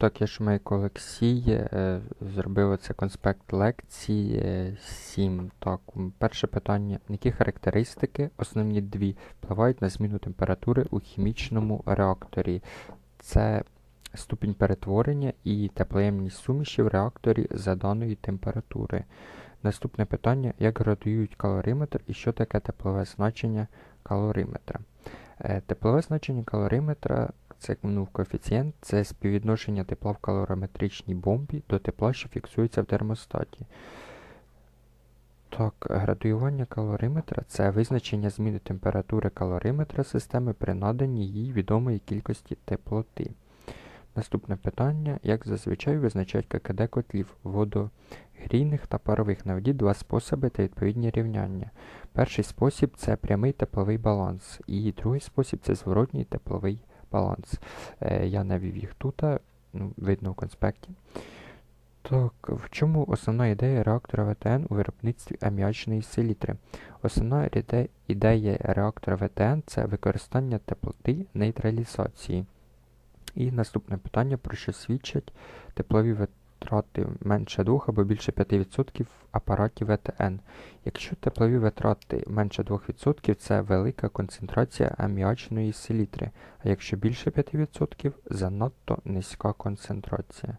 Так, я Шумейко Олексій, е, зробив оце конспект лекції 7. Так, перше питання. Які характеристики, основні дві, впливають на зміну температури у хімічному реакторі? Це ступінь перетворення і теплоємність суміші в реакторі за даної температури. Наступне питання: як градують калориметр і що таке теплове значення калориметра? Е, Теплове значення калориметра ну, коефіцієнт, це співвідношення тепла в калориметричній бомбі до тепла, що фіксується в термостаті. Так, градуювання калориметра це визначення зміни температури калориметра системи при наданні їй відомої кількості теплоти. Наступне питання: як зазвичай визначають ККД котлів водогрійних та парових на воді два способи та відповідні рівняння. Перший спосіб це прямий тепловий баланс, і другий спосіб це зворотній тепловий баланс. Е, я навів їх тут, ну, видно в конспекті. Так, в чому основна ідея реактора ВТН у виробництві аміачної селітри? Основна ідея реактора ВТН це використання теплоти нейтралізації. І наступне питання, про що свідчать теплові витрати менше 2 або більше 5% в апараті ВТН. Якщо теплові витрати менше 2%, це велика концентрація аміачної селітри, а якщо більше 5%, занадто низька концентрація.